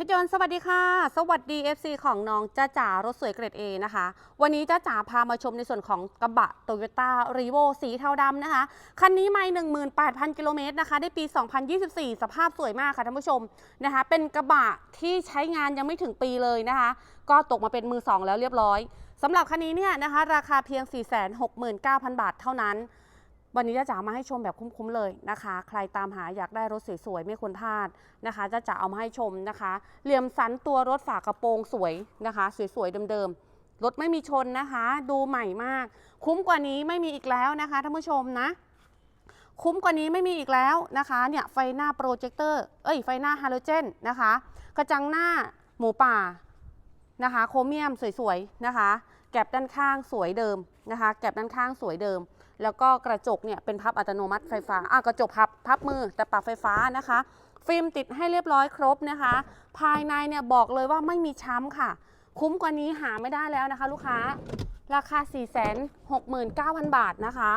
ชรยนต์สวัสดีค่ะ สวัสดี FC ของน้องจ้าจ๋ารถสวยเกรด A นะคะ วันนี้จ้าจ๋าพามาชมในส่วนของกระบะโตโยต้ารีโวสีเทาดำนะคะ คันนี้ไม่18,000 กิโลเมตรนะคะ ได้ปี 2024 สภาพสวยมากค่ะท่านผู้ชมนะคะ เป็นกระบะที่ใช้งานยังไม่ถึงปีเลยนะคะ ก็ตกมาเป็นมือสองแล้วเรียบร้อยสำหรับคันนี้เนี่ยนะคะ ราคาเพียง 469,000 บาทเท่านั้น วันนี้จ้าจ๋ามาให้ชมแบบคุ้มๆเลยนะคะ ใครตามหาอยากได้รถสวยๆไม่ควรพลาดนะคะจ้าจ๋าเอามาให้ชมนะคะ เหลี่ยมสันตัวรถฝากระโปรงสวยนะคะ สวยๆเดิมๆรถไม่มีชนนะคะ ดูใหม่มาก คุ้มกว่านี้ไม่มีอีกแล้วนะคะท่านผู้ชมนะ คุ้มกว่านี้ไม่มีอีกแล้วนะคะเนี่ยไฟหน้าโปรเจคเตอร์เอ้ยไฟหน้าฮาโลเจนนะคะ กระจังหน้าหมูป่านะคะ โครเมียมสวยๆนะคะ แก็บด้านข้างสวยเดิมนะคะ แก็บด้านข้างสวยเดิม แล้วก็กระจกเนี่ยเป็นพับอัตโนมัติไฟฟ้าอะกระจกพับพับมือแต่ปรับไฟฟ้านะคะ ฟิล์มติดให้เรียบร้อยครบนะคะ ภายในเนี่ยบอกเลยว่าไม่มีช้ำค่ะ คุ้มกว่านี้หาไม่ได้แล้วนะคะ ลูกค้าราคา 4 6 9 0 0 0 บาทนะคะ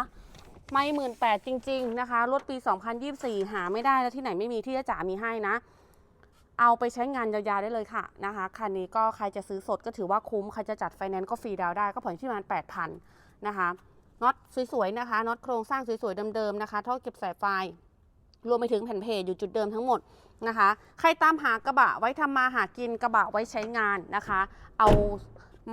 ไม่หมื่นแปดจริง ๆ นะคะ รถปี 2024 หาไม่ได้แล้วที่ไหนไม่มีที่จะจ๋ามีให้นะ เอาไปใช้งานยาวๆได้เลยค่ะนะคะคันนี้ก็ใครจะซื้อสดก็ถือว่าคุ้ม ใครจะจัดไฟแนนซ์ก็ฟรีดาวได้ก็ผ่อนที่ประมาณ8,000นะคะ น็อตสวยๆนะคะน็อตโครงสร้างสวยๆเดิมๆนะคะท่อเก็บสายไฟรวมไปถึงแผ่นเพจอยู่จุดเดิมทั้งหมดนะคะ ใครตามหากระบะไว้ทำมาหากินกระบะไว้ใช้งานนะคะ เอา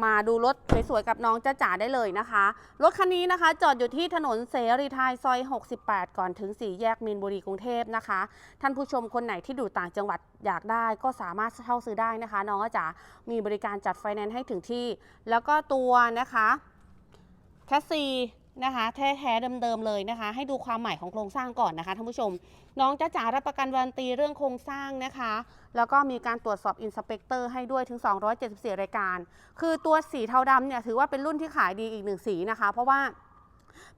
มาดูรถสวยๆกับน้องจ้าจ๋าได้เลยนะคะ รถคันนี้นะคะ จอดอยู่ที่ถนนเสรีไทยซอย 68 ก่อนถึง 4 แยกมีนบุรีกรุงเทพนะคะ ท่านผู้ชมคนไหนที่อยู่ต่างจังหวัดอยากได้ก็สามารถเช่าซื้อได้นะคะ น้องก็จะมีบริการจัดไฟแนนซ์ให้ถึงที่ แล้วก็ตัวนะคะ แคสซีนะคะแท้ๆเดิมๆเลยนะคะ ให้ดูความใหม่ของโครงสร้างก่อนนะคะท่านผู้ชม น้องจ้าจ๋ารับประกันวารันตีเรื่องโครงสร้างนะคะ แล้วก็มีการตรวจสอบอินสเปกเตอร์ให้ด้วยถึง 274 รายการ คือตัวสีเทาดำเนี่ยถือว่าเป็นรุ่นที่ขายดีอีกหนึ่งสีนะคะ เพราะว่า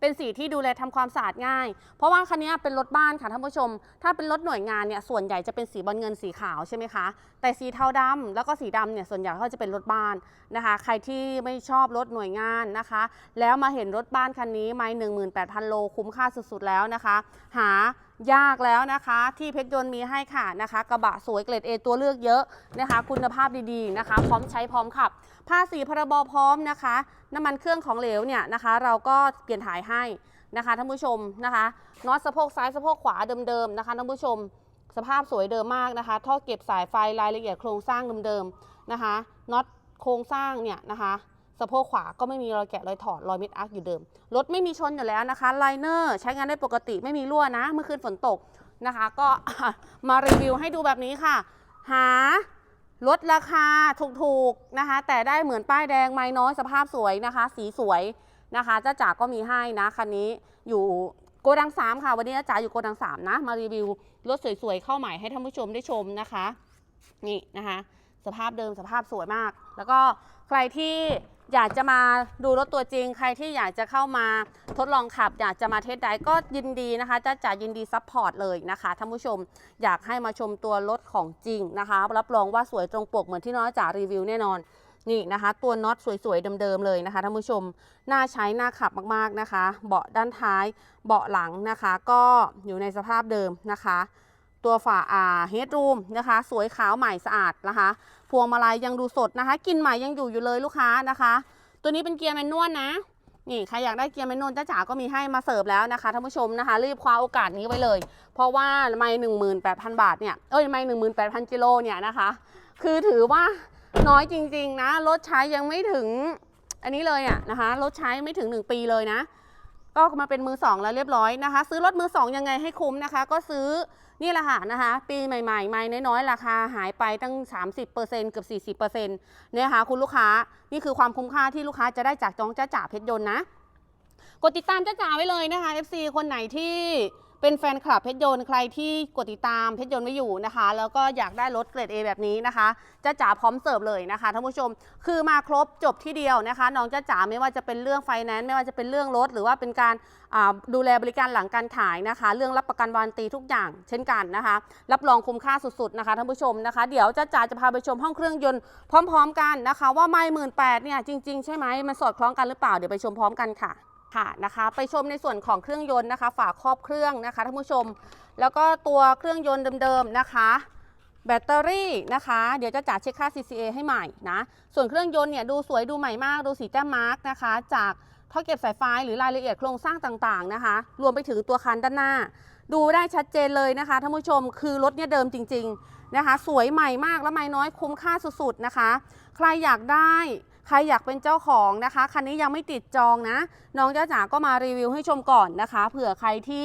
เป็นสีที่ดูแลทำความสะอาดง่าย เพราะว่าคันนี้เป็นรถบ้านค่ะท่านผู้ชม ถ้าเป็นรถหน่วยงานเนี่ยส่วนใหญ่จะเป็นสีบอลเงินสีขาวใช่ไหมคะ แต่สีเทาดำแล้วก็สีดำเนี่ยส่วนใหญ่ก็จะเป็นรถบ้านนะคะ ใครที่ไม่ชอบรถหน่วยงานนะคะ แล้วมาเห็นรถบ้านคันนี้ไม่หนึ่งหมื่นแปดพันโลคุ้มค่าสุดๆแล้วนะคะ หา ยากแล้วนะคะ ที่เพชรยนต์มีให้ค่ะนะคะ กระบะสวยเกรด A ตัวเลือกเยอะนะคะ คุณภาพดีๆนะคะ พร้อมใช้พร้อมขับผ้าสีพรบพร้อมนะคะ น้ำมันเครื่องของเหลวเนี่ยนะคะ เราก็เปลี่ยนถ่ายให้นะคะท่านผู้ชมนะคะน็อตสะโพกซ้ายสะโพกขวาเดิมๆนะคะท่านผู้ชม สภาพสวยเดิมมากนะคะ ท่อเก็บสายไฟรายละเอียดโครงสร้างเดิมๆนะคะน็อตโครงสร้างเนี่ยนะคะะโพกขวาก็ไม่มีรอยแกะรอยถอดรอยเม็ดอาร์คอยู่เดิม รถไม่มีชนอยู่แล้วนะคะไลเนอร์ใช้งานได้ปกติไม่มีรั่วนะ เมื่อคืนฝนตกนะคะ ก็มารีวิวให้ดูแบบนี้ค่ะ หาลดราคาถูกๆนะคะ แต่ได้เหมือนป้ายแดงไม้น้อยสภาพสวยนะคะ สีสวยนะคะจ้าจ๋าก็มีให้นะคันนี้อยู่โกดังสามค่ะ วันนี้จ้าจ๋าอยู่โกดังสามนะ มารีวิวรถสวยๆเข้าใหม่ให้ท่านผู้ชมได้ชมนะคะ นี่นะคะ สภาพเดิมสภาพสวยมาก แล้วก็ใครที่อยากจะมาดูรถตัวจริง ใครที่อยากจะเข้ามาทดลองขับ อยากจะมาเทสไดก็ยินดีนะคะจ้าจ๋ายินดีซัพพอร์ตเลยนะคะท่านผู้ชมอยากให้มาชมตัวรถของจริงนะคะ รับรองว่าสวยตรงปกเหมือนที่น้องจ๋ารีวิวแน่นอนนี่นะคะ ตัวน็อตสวยๆเดิมๆเลยนะคะท่านผู้ชมน่าใช้น่าขับมากๆนะคะ เบาะด้านท้ายเบาะหลังนะคะ ก็อยู่ในสภาพเดิมนะคะ ตัวฝาอ่าเฮดรูมนะคะ สวยขาวใหม่สะอาดนะคะ พวงมาลัยยังดูสดนะคะกลินใหม่ยังอยู่อยู่เลยลูกค้านะคะ ตัวนี้เป็นเกียร์แมนนวลนะนี่ใครอยากได้เกียร์แมนนวลจ้าจ๋าก็มีให้มาเสิร์ฟแล้วนะคะท่านผู้ชมนะคะ รีบคว้าโอกาสนี้ไว้เลย เพราะว่าไม่หนึ่งหมื่นแปดพันบาทเนี่ยเอ้ยไม่หนึ่งหมื่นแปดพันกิโลเนี่ยนะคะ คือถือว่าน้อยจริงๆนะรถใช้ยังไม่ถึงอันนี้เลยอะนะคะรถใช้ไม่ถึง 1 ปีเลยนะ ก็มาเป็นมือสองแล้วเรียบร้อยนะคะ ซื้อรถมือสองยังไงให้คุ้มนะคะ ก็ซื้อ นี่แหละค่ะนะคะ ปีใหม่ๆไม่น้อยๆ ราคาหายไปตั้ง 30%เกือบ40%เนี่ยค่ะคุณลูกค้านี่คือความคุ้มค่าที่ลูกค้าจะได้จากจองจ้าจ่าเพชรยนต์นะ กดติดตามจ้าจ่าไว้เลยนะคะ FC คนไหนที่ เป็นแฟนคลับเพชรยนต์ใครที่กดติดตามเพชรยนต์ไว้อยู่นะคะ แล้วก็อยากได้รถเกรด A แบบนี้นะคะจ้าจ๋าพร้อมเสิร์ฟเลยนะคะท่านผู้ชม คือมาครบจบที่เดียวนะคะน้องจ้าจ๋าไม่ว่าจะเป็นเรื่องไฟแนนซ์ไม่ว่าจะเป็นเรื่องรถ หรือว่าเป็นการดูแลบริการหลังการขายนะคะ เรื่องรับประกันวารันตีทุกอย่าง เช่นกันนะคะ รับรองคุ้มค่าสุดๆนะคะท่านผู้ชมนะคะ เดี๋ยวจ้าจ๋าจะพาไปชมห้องเครื่องยนต์พร้อม ๆ กันนะคะ ว่าไม่หมื่นแปดเนี่ยจริง ๆ ใช่ไหมมันสอดคล้องกันหรือเปล่าเดี๋ยวไปชมพร้อมกันค่ะ ค่ะนะคะไปชมในส่วนของเครื่องยนต์นะคะ ฝาครอบเครื่องนะคะท่านผู้ชม แล้วก็ตัวเครื่องยนต์เดิมๆนะคะ แบตเตอรี่นะคะ เดี๋ยวจะจ่าเช็คค่า CCA ให้ใหม่นะ ส่วนเครื่องยนต์เนี่ยดูสวยดูใหม่มาก ดูสีแต้มมาร์กนะคะ จากท่อเก็บสายไฟหรือรายละเอียดโครงสร้างต่างๆนะคะ รวมไปถึงตัวคันด้านหน้า ดูได้ชัดเจนเลยนะคะท่านผู้ชมคือรถเนี่ยเดิมจริง ๆ นะคะ สวยใหม่มากและไม่น้อยคุ้มค่าสุดๆนะคะ ใครอยากได้ใครอยากเป็นเจ้าของนะคะ คันนี้ยังไม่ติดจองนะ น้องเจ้าจ๋าก็มารีวิวให้ชมก่อนนะคะ เผื่อใครที่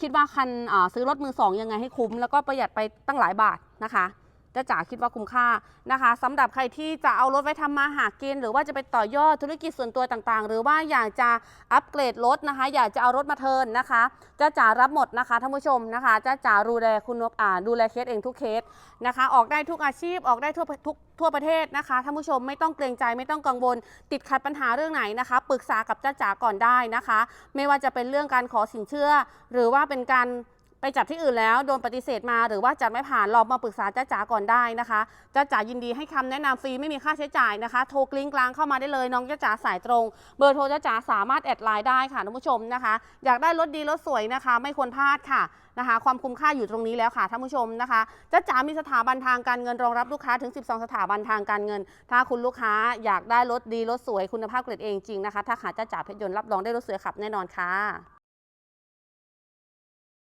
คิดว่าคันซื้อรถมือสองยังไงให้คุ้ม แล้วก็ประหยัดไปตั้งหลายบาทนะคะ จ้าจ๋าคิดว่าคุ้มค่านะคะสำหรับใครที่จะเอารถไว้ทำมาหากิน หรือว่าจะไปต่อยอดธุรกิจส่วนตัวต่างๆ หรือว่าอยากจะอัปเกรดรถนะคะ อยากจะเอารถมาเทินนะคะจ้าจ๋ารับหมดนะคะท่านผู้ชมนะคะจ้าจ๋าดูแลคุณนกอ่าดูแลเคสเองทุกเคสนะคะ ออกได้ทุกอาชีพออกได้ทั่วทุกทั่วประเทศนะคะท่านผู้ชมไม่ต้องเกรงใจไม่ต้องกังวล ติดขัดปัญหาเรื่องไหนนะคะปรึกษากับจ้าจ๋าก่อนได้นะคะ ไม่ว่าจะเป็นเรื่องการขอสินเชื่อ หรือว่าเป็นการ ไปจัดที่อื่นแล้วโดนปฏิเสธมาหรือว่าจัดไม่ผ่านลองมาปรึกษาจ้าจ๋าก่อนได้นะคะจ้าจ๋ายินดีให้คำแนะนำฟรีไม่มีค่าใช้จ่ายนะคะ โทรกลิ้งกลางเข้ามาได้เลยน้องจ้าจ๋าสายตรง เบอร์โทรจ้าจ๋าสามารถแอดไลน์ได้ค่ะท่านผู้ชมนะคะ อยากได้รถดีรถสวยนะคะ ไม่ควรพลาดค่ะนะคะ ความคุ้มค่าอยู่ตรงนี้แล้วค่ะท่านผู้ชมนะคะจ้าจ๋ามีสถาบันทางการเงินรองรับลูกค้าถึง 12 สถาบันทางการเงิน ถ้าคุณลูกค้าอยากได้รถดีรถสวยคุณภาพเกรดเองจริงนะคะถ้าขาจ้าจ๋าเพชรยนต์รับรองได้รถสวยขับแน่นอนค่ะ